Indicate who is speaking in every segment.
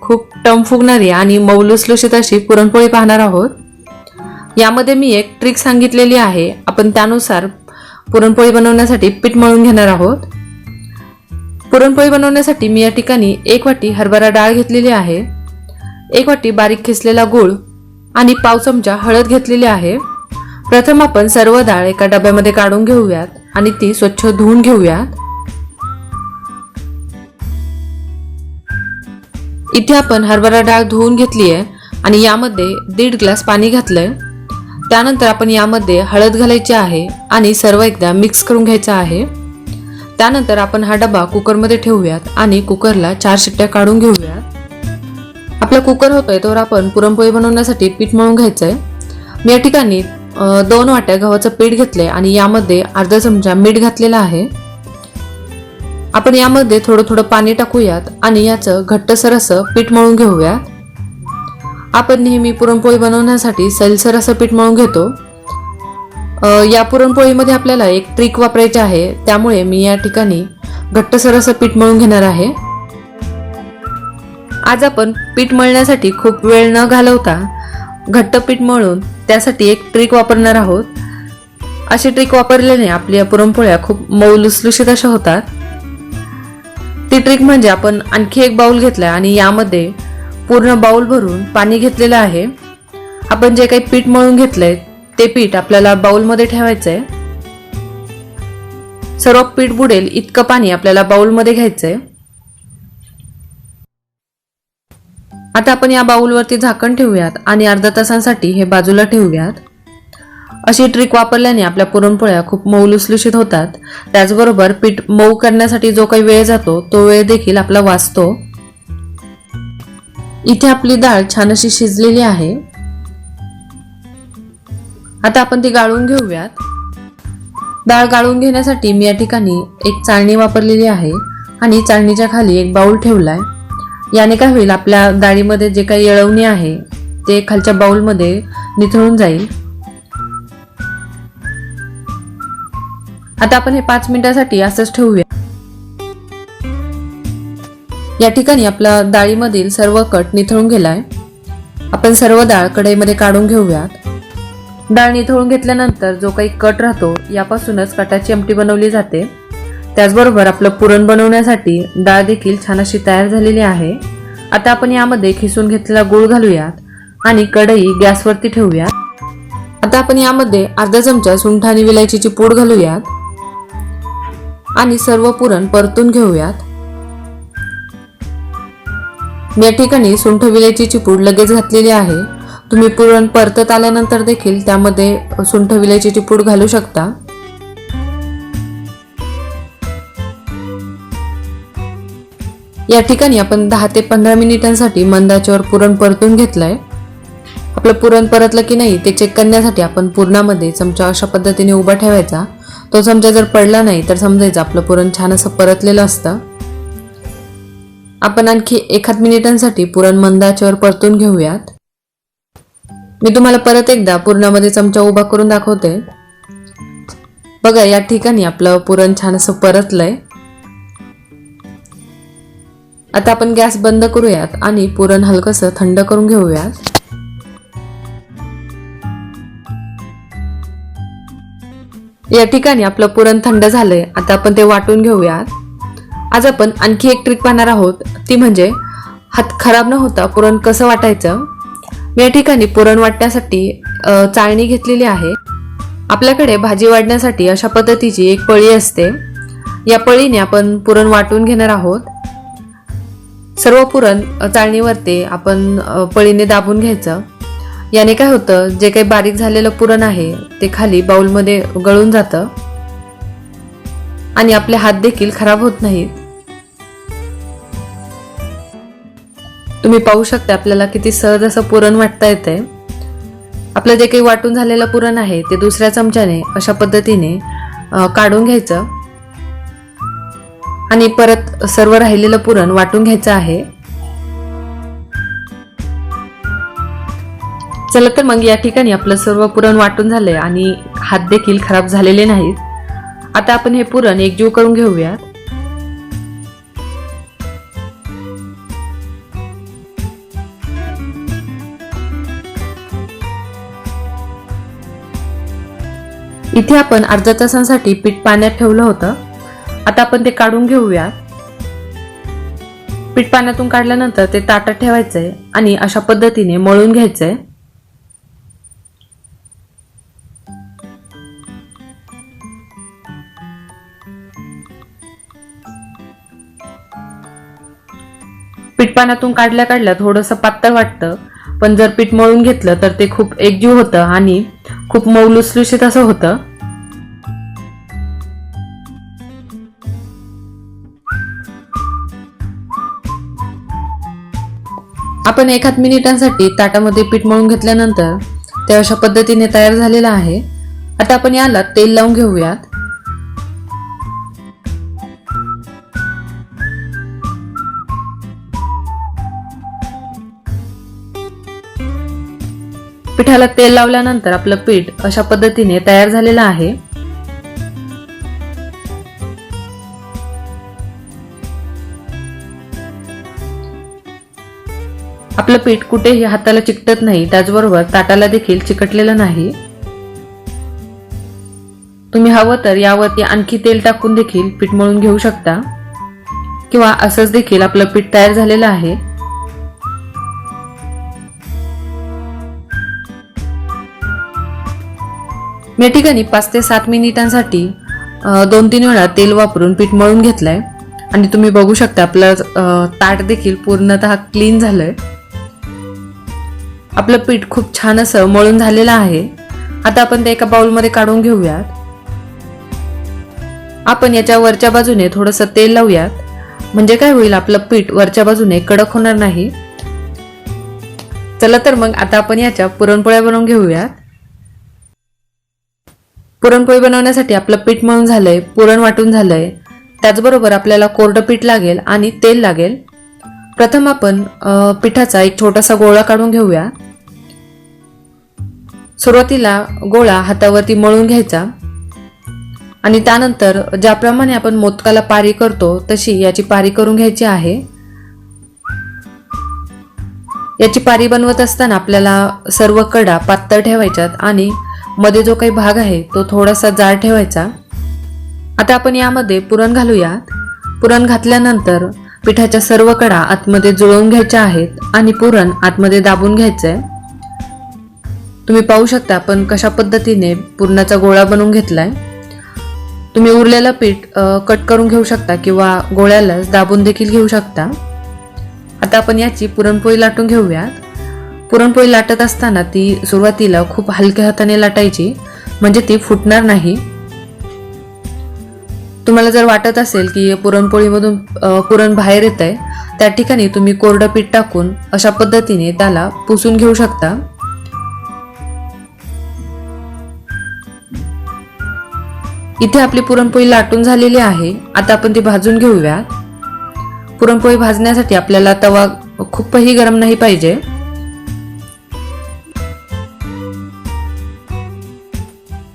Speaker 1: खूप टम फुगणारी आणि मऊ अशी पुरणपोळी पाहणार आहोत. यामध्ये मी एक ट्रिक सांगितलेली आहे. आपण त्यानुसार पुरणपोळी बनवण्यासाठी पीठ मळून घेणार आहोत. पुरणपोळी बनवण्यासाठी मी या ठिकाणी एक वाटी हरभरा डाळ घेतलेली आहे. एक वाटी बारीक खिसलेला गूळ आणि पाव चमचा हळद घेतलेली आहे. प्रथम आपण सर्व डाळ एका डब्यामध्ये काढून घेऊयात आणि ती स्वच्छ धुवून घेऊयात. इथे आपण हरभरा डाळ धुवून घेतली आहे आणि यामध्ये दीड ग्लास पाणी घातलं आहे त्यानंतर आपण यामध्ये हळद घालायची आहे आणि सर्व एकदा मिक्स करून घ्यायचं आहे. त्यानंतर आपण हा डबा कुकरमध्ये ठेवूयात आणि कुकरला चार शिट्ट्या काढून घेऊयात. आपला कुकर होतोय त्यावर आपण पुरणपोळी बनवण्यासाठी पीठ मळून आहे मी या ठिकाणी दोन वाट्या गव्हाचं पीठ घेतलंय आणि यामध्ये अर्धा चमचा मीठ घातलेला आहे. आपण यामध्ये थोडं थोडं पाणी टाकूयात आणि याचं घट्टसर असं पीठ मळून घेऊयात आपण नेहमी पुरणपोळी बनवण्यासाठी सैलसर असं पीठ मळून घेतो. या पुरणपोळीमध्ये आपल्याला एक ट्रिक वापरायची आहे. त्यामुळे मी या ठिकाणी घट्टसर असं पीठ मळून घेणार आहे. आज आपण पीठ मळण्यासाठी खूप वेळ न घालवता घट्ट पीठ मळून त्यासाठी एक ट्रिक वापरणार आहोत. अशी ट्रिक वापरल्याने आपल्या पुरणपोळ्या खूप मऊ लुसलुशीत अशा होतात. ती ट्रिक म्हणजे आपण आणखी एक बाउल घेतलाय आणि यामध्ये पूर्ण बाउल भरून पाणी घेतलेलं आहे. आपण जे काही पीठ मळून घेतलंय ते पीठ आपल्याला बाउलमध्ये आहे सर्व पीठ बुडेल इतकं पाणी आपल्याला बाउलमध्ये आहे आता आपण या बाउलवरती झाकण ठेवूयात आणि अर्धा तासांसाठी हे बाजूला ठेवूयात. अशी ट्रिक वापरल्याने आपल्या पुरणपोळ्या खूप मऊ लुसलुशीत होतात. त्याचबरोबर पीठ मऊ करण्यासाठी जो काही वेळ जातो तो वेळ देखील आपला वाचतो. इथे आपली डाळ छान अशी शिजलेली आहे. आता आपण ती गाळून घेऊयात. डाळ गाळून घेण्यासाठी मी या ठिकाणी एक चाळणी वापरलेली आहे आणि चाळणीच्या खाली एक बाऊल ठेवलाय. याने काय होईल आपल्या डाळीमध्ये जे काही येळवणी आहे ते खालच्या बाऊलमध्ये निथळून जाईल. आता आपण हे पाच मिनिटासाठी असंच ठेवूया. या ठिकाणी आपला डाळीमधील सर्व कट निथळून गेलाय. आपण सर्व डाळ कढईमध्ये काढून घेऊयात. डाळ निथळून घेतल्यानंतर जो काही कट राहतो यापासूनच कटाची आमटी बनवली जाते. त्याचबरोबर आपलं पुरण बनवण्यासाठी डाळ देखील छान अशी तयार झालेली आहे. आता आपण यामध्ये खिसून घेतलेला गूळ घालूयात आणि कढई गॅसवरती ठेवूयात. आता आपण यामध्ये अर्धा चमचा सुंठ आणि विलायचीची पूड घालूयात. आणि सर्व पुरण परतून घेऊयात. या ठिकाणी सुंठ विल्याची चिपूड लगेच घातलेली आहे. तुम्ही पुरण परतत आल्यानंतर देखील त्यामध्ये सुंठ विल्याची चिपूड घालू शकता. या ठिकाणी आपण दहा ते पंधरा मिनिटांसाठी मंदाच्यावर पुरण परतून घेतलंय. आपलं पुरण परतलं की नाही ते चेक करण्यासाठी आपण पुरणामध्ये चमचा अशा पद्धतीने उभा ठेवायचा. तो चमचा जर पडला नाही तर समजायचं आपलं पुरण छान असं परतलेलं असतं. आपण आणखी एखाद मिनिटांसाठी पुरण मंदाच्यावर परतून घेऊयात. मी तुम्हाला परत एकदा पुरणामध्ये चमचा उभा करून दाखवते. बघा या ठिकाणी आपलं पुरण छान असं परतलंय. आता आपण गॅस बंद करूयात आणि पुरण हलकंसं थंड करून घेऊयात. या ठिकाणी आपलं पुरण थंड झालंय. आता आपण ते वाटून घेऊयात. आज आपण आणखी एक ट्रिक पाहणार आहोत. ती म्हणजे हात खराब न होता पुरण कसं वाटायचं? मी या ठिकाणी पुरण वाटण्यासाठी चाळणी घेतलेली आहे. आपल्याकडे भाजी वाढण्यासाठी अशा पद्धतीची एक पळी असते. या पळीने आपण पुरण वाटून घेणार आहोत. सर्व पुरण चाळणीवरती आपण पळीने दाबून घ्यायचं. याने काय होतं? जे काही बारीक झालेलं पुरण आहे ते खाली बाउलमध्ये गळून जातं. आणि आपले हात देखील खराब होत नाहीत. तुम्ही पाहू शकता आपल्याला किती सहज असं पुरण वाटता येतंय. आपलं जे काही वाटून झालेलं पुरण आहे ते दुसऱ्या चमच्याने अशा पद्धतीने काढून घ्यायचं. आणि परत सर्व राहिलेलं पुरण वाटून घ्यायचं आहे. चला तर मग या ठिकाणी आपलं सर्व पुरण वाटून झालंय आणि हात देखील खराब झालेले नाहीत. आता आपण हे पुरण एकजीव करून घेऊयात. इथे आपण अर्धा तासांसाठी पीठ पाण्यात ठेवलं होतं. आता आपण ते काढून घेऊया पीठ पाण्यातून काढल्यानंतर ते ताटात ठेवायचंय आणि अशा पद्धतीने मळून घ्यायचंय. पीठ पाण्यातून काढल्या काढल्या थोडंसं पातळ वाटतं. पण जर पीठ मळून घेतलं तर ते खूप एकजीव होतं आणि खूप मौलुसलुशीत असं होतं. आपण एखाद मिनिटांसाठी ताटामध्ये पीठ मळून घेतल्यानंतर ते अशा पद्धतीने तयार झालेलं आहे. आता आपण याला तेल लावून घेऊयात. पिठाला तेल लावल्यानंतर आपलं पीठ अशा पद्धतीने तयार झालेलं आहे. आपलं पीठ कुठेही हाताला चिकटत नाही त्याचबरोबर ताटाला देखील चिकटलेलं नाही. तुम्ही हवं तर यावरती आणखी तेल टाकून देखील पीठ मळून घेऊ शकता. किंवा असंच देखील आपलं पीठ तयार झालेलं आहे. मी या ठिकाणी पाच ते सात मिनिटांसाठी दोन तीन वेळा तेल वापरून पीठ मळून घेतलं आहे आणि तुम्ही बघू शकता आपलं ताट देखील पूर्णतः क्लीन झालं आहे आपलं पीठ खूप छान असं मळून झालेलं आहे. आता आपण ते एका बाउलमध्ये काढून घेऊयात. आपण याच्या वरच्या बाजूने थोडंसं तेल लावूयात. म्हणजे काय होईल आपलं पीठ वरच्या बाजूने कडक होणार नाही. चला तर मग आता आपण याच्या पुरणपोळ्या बनवून घेऊयात. पुरणपोळी बनवण्यासाठी आपलं पीठ मळून झालंय पुरण वाटून झालंय. त्याचबरोबर आपल्याला कोरडं पीठ लागेल आणि तेल लागेल. प्रथम आपण पिठाचा एक छोटासा गोळा काढून घेऊया. सुरुवातीला गोळा हातावरती मळून घ्यायचा. आणि त्यानंतर ज्याप्रमाणे आपण मोदकाला पारी करतो तशी याची पारी करून घ्यायची आहे. याची पारी बनवत असताना आपल्याला सर्व कडा पातळ ठेवायच्यात आणि मध्ये जो काही भाग आहे तो थोडासा जाड ठेवायचा. आता आपण यामध्ये पुरण घालूयात. पुरण घातल्यानंतर पिठाच्या सर्व कडा आतमध्ये जुळवून घ्यायच्या आहेत आणि पुरण आतमध्ये दाबून घ्यायचं आहे तुम्ही पाहू शकता आपण कशा पद्धतीने पुरणाचा गोळा बनवून घेतलाय. तुम्ही उरलेलं पीठ कट करून घेऊ शकता किंवा गोळ्यालाच दाबून देखील घेऊ शकता. आता आपण याची पुरणपोळी लाटून घेऊयात. पुरणपोळी लाटत असताना ती सुरुवातीला खूप हलक्या हाताने लाटायची म्हणजे ती फुटणार नाही. तुम्हाला जर वाटत असेल की पुरणपोळीमधून पुरण बाहेर येत आहे त्या ठिकाणी तुम्ही कोरडं पीठ टाकून अशा पद्धतीने त्याला पुसून घेऊ शकता. इथे आपली पुरणपोळी लाटून झालेली आहे. आता आपण ती भाजून घेऊया. पुरणपोळी भाजण्यासाठी आपल्याला तवा खूपही गरम नाही पाहिजे.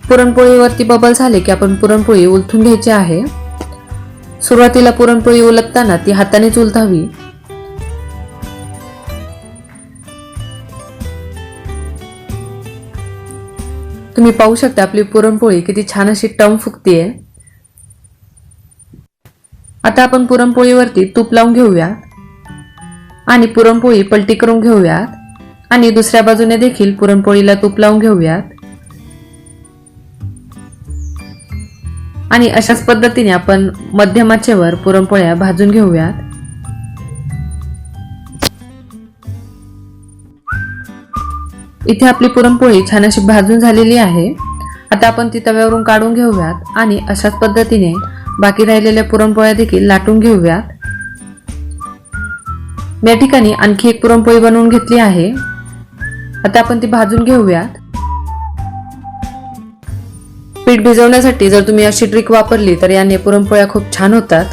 Speaker 1: पुरणपोळीवरती बबल झाले की आपण पुरणपोळी उलथून घ्यायची आहे. सुरुवातीला पुरणपोळी उलटताना ती हातानेच उलथावी. तुम्ही पाहू शकता आपली पुरणपोळी किती छान अशी टम फुगतीये. आता आपण पुरणपोळीवरती तूप लावून घेऊयात आणि पुरणपोळी पलटी करून घेऊयात. आणि दुसऱ्या बाजूने देखील पुरणपोळीला तूप लावून घेऊयात. आणि अशाच पद्धतीने आपण मध्यमाचेवर पुरणपोळ्या भाजून घेऊयात. इथे आपली पुरणपोळी छान अशी भाजून झालेली आहे. आता आपण ती तव्यावरून काढून घेऊयात आणि अशाच पद्धतीने बाकी राहिलेल्या पुरणपोळ्या देखील लाटून घेऊयात. या ठिकाणी आणखी एक पुरणपोळी बनवून घेतली आहे. आता आपण ती भाजून घेऊयात. पीठ भिजवण्यासाठी जर तुम्ही अशी ट्रिक वापरली तर याने पुरणपोळ्या खूप छान होतात.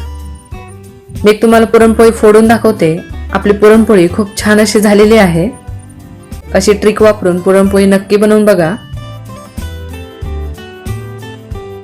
Speaker 1: मी एक तुम्हाला पुरणपोळी फोडून दाखवते. आपली पुरणपोळी खूप छान अशी झालेली आहे. अशी ट्रिक वापरून पुरणपोळी नक्की बनवून बघा.